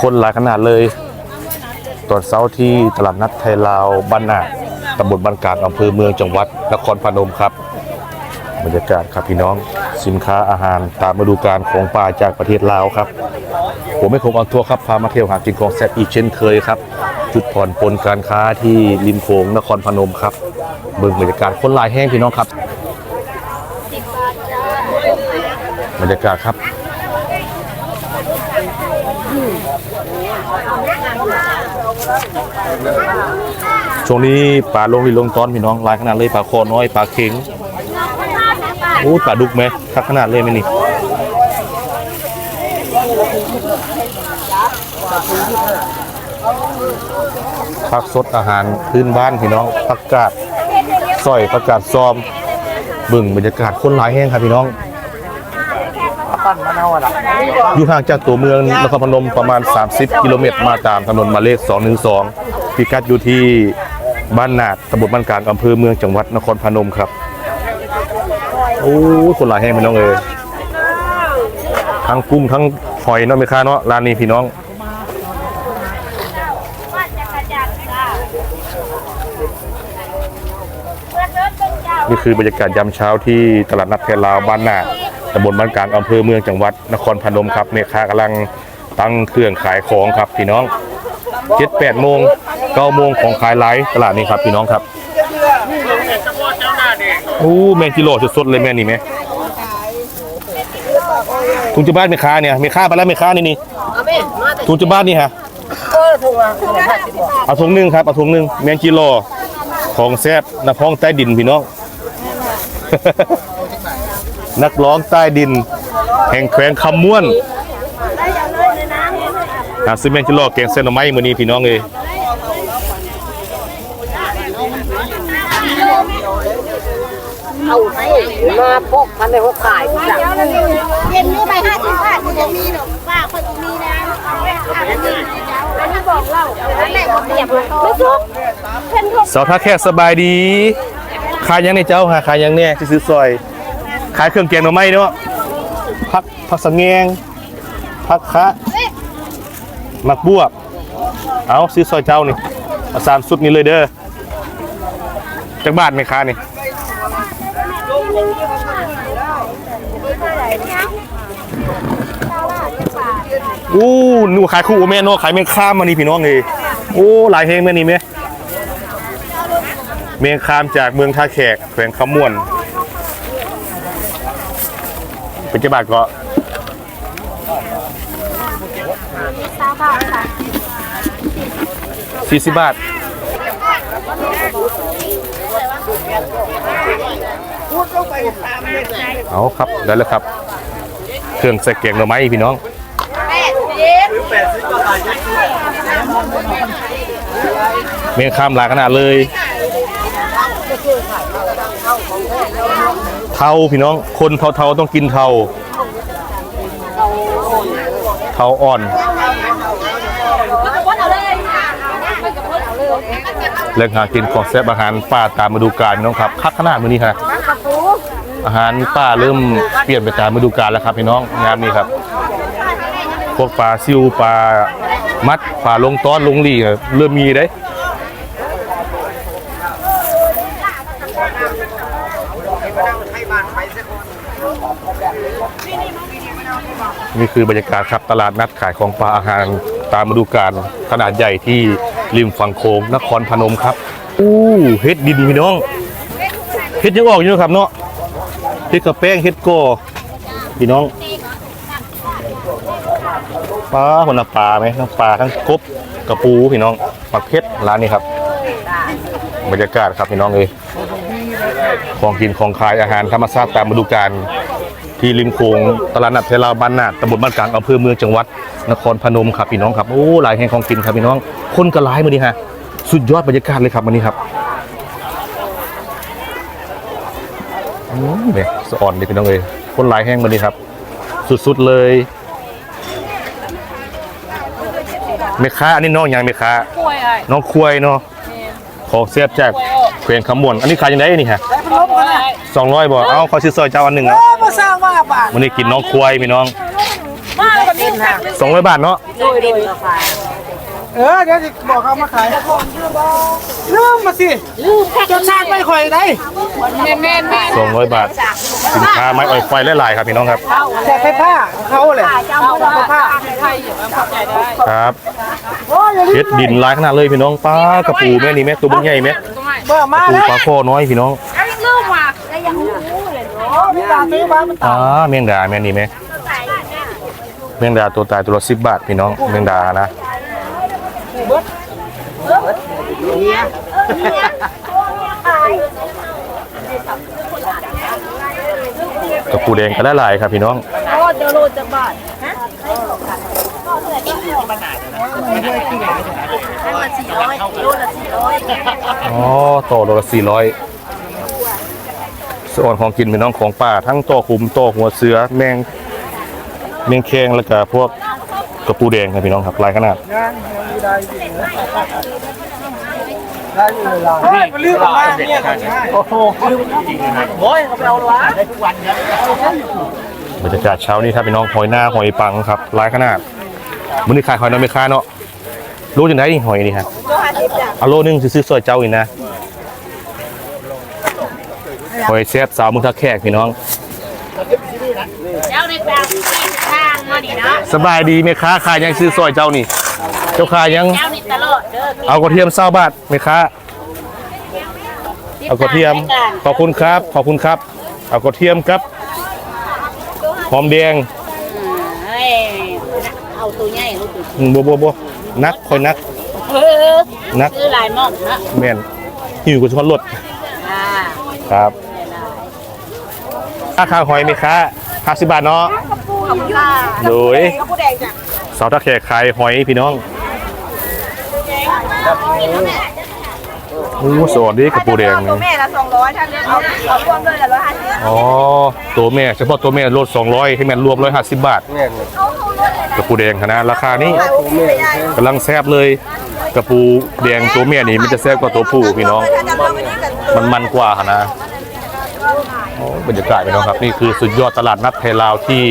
คนหลายขนาดเลย ตอนเช้าที่ตลาดนัดไทยลาวบ้านนาตำบลบ้านกางอำเภอเมืองจังหวัดนครพนมครับ บรรยากาศครับพี่น้องสินค้าอาหารตามฤดูกาลของป่าจากประเทศลาวครับ ผมไม่คงออนทัวร์ครับพามาเที่ยวหากินของแซ่บอีกเช่นเคยครับ จุดผ่อนปลนการค้าที่ริมโขงนครพนมครับเบิ่งบรรยากาศคนหลายแห้งพี่น้องครับ บรรยากาศครับ ช่วงนี้ปลาลงวิลงตอนพี่น้องลายขนาดเลยปลาคอน้อยปลาเข็งโอ้ปลาดุกไหมทักขนาดเลยไหมนี่ผักสดอาหารพื้นบ้านพี่น้องผักกาดสร้อยผักกาดซอมบึงบรรยากาศคนหลายแห้งครับพี่น้อง อยู่ห่างจากตัวเมืองนครพนมประมาณ 30 กิโลเมตรมาตามถนนหมายเลข 212 พิกัดอยู่ที่บ้านนาดตำบลบ้านกลางอำเภอเมืองจังหวัดนครพนมครับ โอ้คนหลายแห่งพี่น้องเอยทั้งกุ้งทั้งหอยเนาะไม่ค่าเนาะร้านนี้พี่น้องนี่คือบรรยากาศยามเช้าที่ตลาดนัดแพลาวบ้านนา ตำบลบ้านกลางอำเภอเมืองจังหวัดนครพนมครับแม่ค้ากำลังตั้งเครื่องขายของครับพี่น้องเจ็ดแปดโมงเก้าโมงของขายไลฟ์ตลาดนี้ครับพี่น้องครับโอ้แมงกิโลสดๆเลยแม่นี่ไหมทุงจะบ้านแม่ค้าเนี่ยแม่ค้าไปแล้วแม่ค้านี่นี่ทุงจะบ้านนี่ฮะอะถุงละห้าทเอาถุงหนึ่งครับเอาถุงหนึ่งแมงกิโลของแซ่บนักร้องใต้ดินพี่น้อง นักร้องใต้ดิน แห่งแขวงคำม่วนหาซื้อแมงกิโลแกงเส้นหน่อไม้มื้อนี้พี่น้องเอ้ยเอามาพกพันในหัวขายที่สั่งเย็นนี้ไปห้าสิบบาทมันจะมีหรอกป้าคนตรงนี้นะอันนี้อันนี้บอกเล่าแล้วแม่ก็เปรียบเลยไม่ทุกเป็นทุกสาวท่าแขกสบายดีขายยังในเจ้าหาขายยังเนี่ยสิซื้อซอย ขายเครื่องแกงหน่อไม้เนาะผักผักสังเงงผักคะหมักบวบเอาซื้อซอยเจ้านี่เอาสามสุดนี้เลยเด้อจากบ้านไหมค้านี่อู้หนูขายคู่แม่นาะขายแมงข้ามมานี่พี่น้องเลยโอ้หลายเพลงแม่นี่ไหมเมงข้ามจากเมืองท่าแขกแขวงคำม่วน เป็นเจ้าบาทก็สาบาทค่ะสี่สิบบาทเอาครับได้แล้วครับ เครื่องใส่แกงหน่อไม้พี่น้องเย็นเมงข้ามหลายขนาดเลย เทาพี่น้อง คนเทาๆต้องกินเทาเทาอ่อน เรื่องหากินของแซ่บอาหารป่าตามฤดูกาลพี่น้องครับคักขนาดมือนี้ครับอาหารป่าเริ่มเปลี่ยนไปตามฤดูกาลแล้วครับพี่น้องงามนี้ครับพวกปลาซิวปลามัดปลาลงต้อนลงหลี่เริ่มมีได้ นี่คือบรรยากาศครับตลาดนัดขายของปลาอาหารตามฤดูกาลขนาดใหญ่ที่ริมฝั่งโค้งนครพนมครับ อู้เฮ็ดดินพี่น้องเฮ็ดยังออกอยู่นะครับเนาะเฮ็ดกระแป้งเฮ็ดโกอพี่น้องปลาคนละปลาไหมทั้งปลาทั้งกบกระปูพี่น้องปักเพชรร้านนี้ครับ บรรยากาศครับพี่น้องเอ้ยของกินของขายอาหารธรรมชาติตามฤดูกาล ที่ริมโขงตลาดนัดเทลาบ้านนาดตำบลบ้านกลางอำเภอเมืองจังหวัดนครพนมครับพี่น้องครับโอ้หลายแห่งของกินครับพี่น้อง คนก็หลายมื้อนี้ฮะสุดยอดบรรยากาศเลยครับมื้อนี้ครับอืมเนี่ยสะอ่อนเลยพี่น้องเอ้ยคนหลายแห่งมื้อนี้ครับ สุดๆเลยแม่ค้าอันนี้น้องหยังแม่ค้าป่วยไอ้น้องควายเนาะของเสียบจากแขวงคำมวน อันนี้ขายยังไงนี่ฮะลบกันไอ้200บ่ เอาขอซื้อซอยเจ้าอันหนึงนะ มาสร้างว่าบาทวันนี้กินน้องควายพี่น้องสองร้อยบาทเนาะโดยโดยราคาเออเดี๋ยวจะบอกเขามาขายลืมมาสิลืมแค่จนนางไม่ค่อยได้แม่แม่แม่สองร้อยบาทสินค้าไม้อ่อยไฟหลายๆครับพี่น้องครับแต่ไฟผ้าเขาแหละไฟผ้าครับเฮ็ดดินหลายขนาดเลยพี่น้องป้ากระปูแม่นี่แม่ตัวบุ้งใหญ่ไหมเบื่อมาปูแล้วปลาโคน้อยพี่น้องมีตามซื้อมามันอ่าเมียงดาแม่นี่ไหมเมียงดาตัวตายตัวละสิบบาทพี่น้องเมียงดานะกระปูแดงก็ได้หลายครับพี่น้องโอ้เดี๋ยวโลจะบาทอ๋อต่อโลละสี่ร้อย ส่วนของกินพี่น้องของป่าทั้งต่อคุมต่อหัวเสือแมงแมงแคงแล้วก็พวกกระปูแดงครับพี่น้องครับหลายขนาดงานมีได้อยู่ได้อยู่เวลาเฮ้ยมันลืมมาเนี่ยโอ้โหโอ้ยเขาไปเอาละได้ทุกวันครับบรรยากาศเช้านี้ครับพี่น้องหอยหน้าหอยปังครับหลายขนาดมื้อนี้ขายหอยน้ำไม่ค้าเนาะรู้จังไดนี่หอยนี่ฮะเอาโลนึงซื้อๆซอยเจ้าอีกนะ หอยแซ่บสาวเมืองท่าแขกพี่น้องเจ้าในแปลงข้างมาดิเนาะสบายดีไหมค้าขายยังซื้อซอยเจ้านี่ เจ้าขายยังเจ้านี่ตลอดเด้อเอากระเทียมเศร้าบาทไหมค้าเอากระเทียมขอบคุณครับ ขอบคุณครับ เอากระเทียมครับหอมแดงเฮ้ยเอาตัวใหญ่ลูกอืมบัวบัวบัวนักคอยนักเออนักซื้อหลายหม่องนะแม่นหิวกับช้อนรถอ่าครับ ค่าข้าวหอยไหมคะห้าสิบบาทเนาะขอบคุณค่ะโดยกระปุกแดงจ้ะเสาตะแขกขายหอยพี่น้องโอ้สวัสดีกระปูแดงตัวแม่ละสองร้อยถ้าเลือกเอาเอารวมเลยละร้อยห้าสิบอ๋อตัวแม่เฉพาะตัวแม่ลด200ให้แม่รวม150บาทกระปูแดงนะราคานี้กำลังแซ่บเลยกระปูแดงตัวแม่นี่มันจะแซ่บกว่าตัวผู้พี่น้อง มันมันกว่านะโอ้ บรรยากาศพี่น้องครับ นี่คือสุดยอดตลาดนัดไทยลาวที่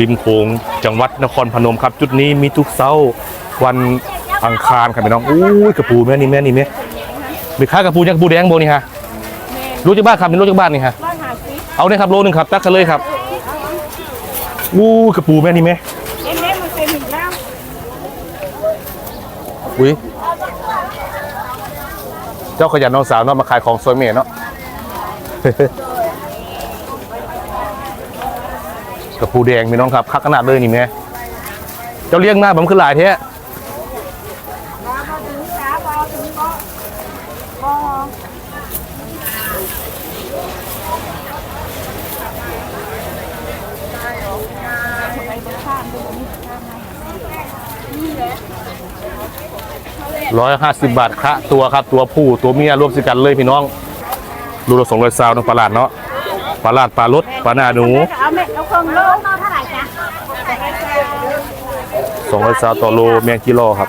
ริมโขงจังหวัดนครพนมครับ จุดนี้มีทุกเสาร์วันอังคารครับพี่น้องอู้ยกระปูแม่นี่แม่นี่แม่มีค้ากระปูยังกระปูแดงโบนี่ฮะรู้จักบ้านครับนี่รู้จักบ้านนี่ฮะเอาเนี่ยครับโลหนึงครับตักกันเลยครับอู้ยกระปูแม่นี่แม่อุ้ยเจ้าขยันน้องสาวเนาะมาขายของซอยเมย์เนาะ กระปูแดงพี่น้องครับคักขนาดเลยนี่แม่เจ้าเลี้ยงมาผมคือหลายแท้ร้อยห้าสิบบาทคะตัวครับตัวผู้ตัวเมียรวมสิกันเลยพี่น้องรูละสองร้อยซาวน้องปลาหลาดเนาะ ปลาหลาดปลารสปลาหน้าหนูเอาเม็ดเอาเครื่องโลเท่าไหร่จ๊ะสองร้อยซาวต่อโลแมงกิโลครับ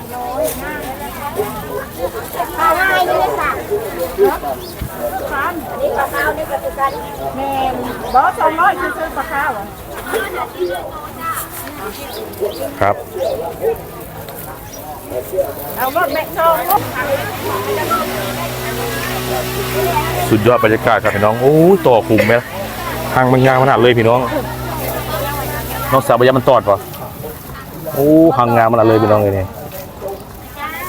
เอาให้นี่เลยค่ะนี่ปลาข้าวนี่ก็คือกันแม่บอสองร้อยคือซื้อปลาข้าวอะครับเอารถแม่ชองสุดยอดบรรยากาศครับพี่น้อง โอ้ยต่อคุมไหม ทางมันยางขนาดเลยพี่น้อง น้องสาวบยามันตอดปะโอ้หางงามขนาดเลยพี่น้องเลยนี่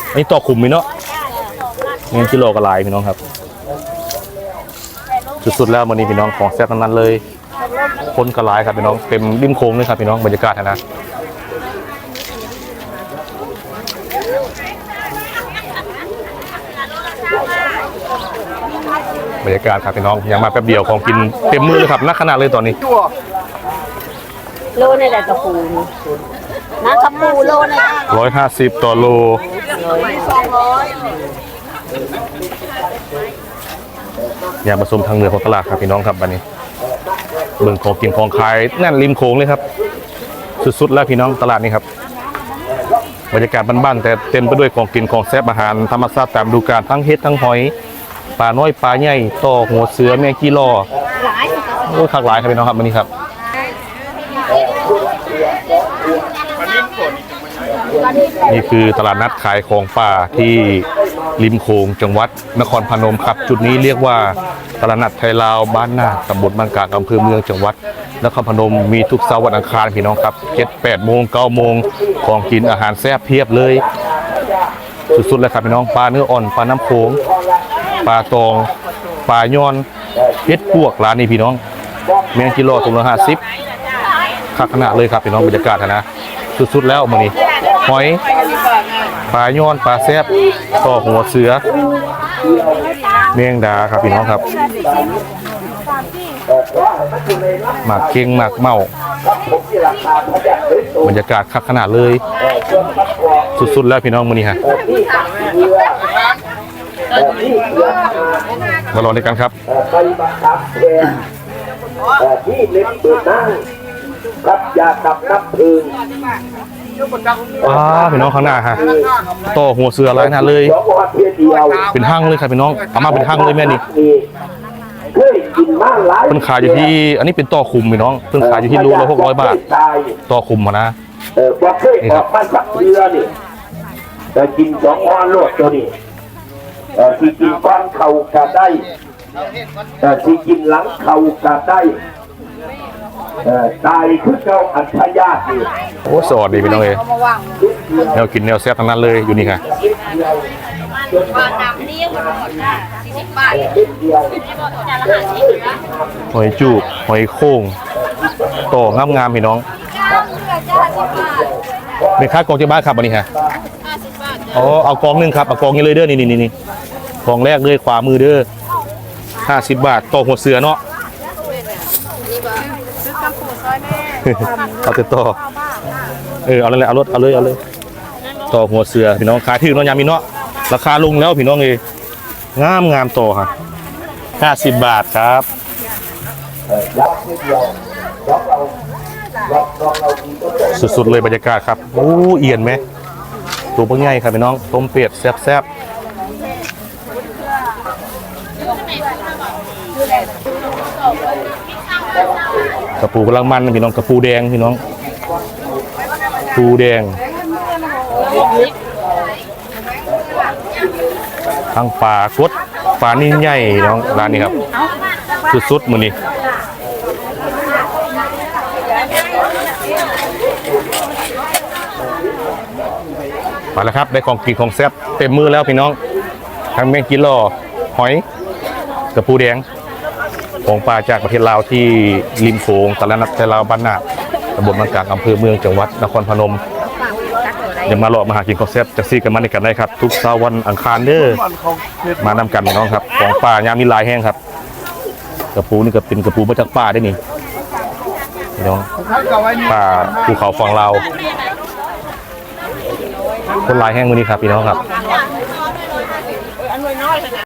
อันนี้ตอกขุมพี่เนาะเงินกิโลกระลายพี่น้องครับสุดๆแล้ววันนี้พี่น้องของแซ่บทั้งนั้นเลย คนกระลายครับพี่น้องเต็มริมโค้งเลยครับพี่น้องบรรยากาศนะ บรรยากาศครับพี่น้องยังมาแป๊บเดียวของกินเต็มมือเลยครับนักขนาดเลยตอนนี้โลในแต่กระปูนะกระปูโลในร้อยห้าสิบต่อโลสองร้อยยางผสมทางเหนือของตลาดครับพี่น้องครับวันนี้เบิ่งของกินของขายแน่นริมโค้งเลยครับ สุดๆแล้วพี่น้องตลาดนี้ครับบรรยากาศบ้านๆแต่เต็มไปด้วยของกินของแซ่บอาหารธรรมชาติตามฤดูกาลทั้งเฮ็ดทั้งหอย ปลาน้อยปลาใหญ่ต่อหัวเสือแมงกี้ลอหลายโอ้ยคักหลายครับพี่น้องครับวันนี้ครับนี่คือตลาดนัดขายของป่าที่ริมโขงจังหวัดนครพนมครับ จุดนี้เรียกว่าตลาดนัดไทยลาวบ้านนาตำบลบางกลางอำเภอเมืองจังหวัดนครพนมมีทุกเสาร์วันอังคารพี่น้องครับเจ็ดแปดโมงเก้าโมงของกินอาหารแซ่บเพียบเลย สุดๆเลยครับพี่น้องปลาเนื้ออ่อนปลาน้ำโขง ปลาตองปลาย้อนเฮ็ดพวกร้านนี้พี่น้องแมงกิโลถุงละห้าสิบคักขนาดเลยครับพี่น้องบรรยากาศนะสุดๆแล้วมื้อนี้หอยปลาย้อนปลาแซบต่อหัวเสือเมียงดาครับพี่น้องครับหมากเค็งหมากเมาบรรยากาศคักขนาดเลย สุดๆแล้วพี่น้องมื้อนี้ฮะ มาลองด้วยกันครับไปบังคับแทนเอ่อที่เล็บเปิดนั่งรับยากับน้ำพึงว้าพี่น้องข้างหน้าฮะต่อหัวเสืออะไรนะเลยสองวันเพียงเดียวเป็นห้างเลยครับพี่น้องเอามาเป็นห้างเลยแม่นี่เคยกินมากหลายเพิ่นขายอยู่ที่ อันนี้เป็นต่อคุมพี่น้องเพิ่นขายอยู่ที่รูละหกร้อยบาทตายต่อคุมมานะเออบอกเคยออกมาสักเดือนนี่แต่กินสองวันโลดตัวนี้เออ ที่กินก้อนเข่าก็ได้เออที่กินหลังเข่าก็ได้เออตายคือเจ้าอัจฉริยะนี่โอ้สวัสดีพี่น้องเอยแนวกินแนวแซ่บทั้งนั้นเลยอยู่นี่ค่ะปลาดำนี่ก็หมดค่ะสี่สิบบาทหอยจูบหอยโข่งต่องามๆพี่น้องเก้าเรือจ้าสิบบาทเป็นค่ากองเจ้าบ้านครับวันนี้ฮะห้าสิบบาทอ๋อเอากองหนึงครับเอากองนี้เลยเด้อนี่นี่นี่ กองแรกเลยขวามือเด้อห้าสิบบาทต่อหัวเสือเนาะนี่บ่ซื้อกระปุกซอยแม่เอาแต่ต่อเออเอาเลยเอารถเอาเลยเอาเลยต่อหัวเสือพี่น้องขายถือเนาะยามมีเนาะราคาลงแล้วพี่น้องเอยงามงามต่อค่ะห้าสิบบาทครับสุดๆเลยบรรยากาศครับโอ้เอียนไหมตัวเพิ่งใหญ่ครับพี่น้องต้มเป็ดแซ่บๆ กระปูกำลังมันนะพี่น้องกระปูแดงพี่น้องปูแดงทั้งปลากดปลานิ่ใหญ่น้องร้านนี้ครับ สุดๆมือนี้มาแล้วครับได้ของกินของแซ่บเต็มมือแล้วพี่น้องทั้งแมงกิโลหอยกระปูแดง ของปลาจากประเทศลาวที่ริมโขงตะลานัดไทยลาวบ้านนาตำบลบางกลางอำเภอเมืองจังหวัดนครพนมย่ามาหลอกมาหากินของแซ่บจะซีกันมาในกันได้ครับ ทุกเช้าวันอังคารเด้อมานำกันน้องครับ ของป่ายามมีลายแห้งครับกระปูนี่ก็เป็นกระปูมาจากป่าได้นี่น้องป่าภูเขาฟองลาคนลายแห้งมือนี้ครับพี่น้องครับ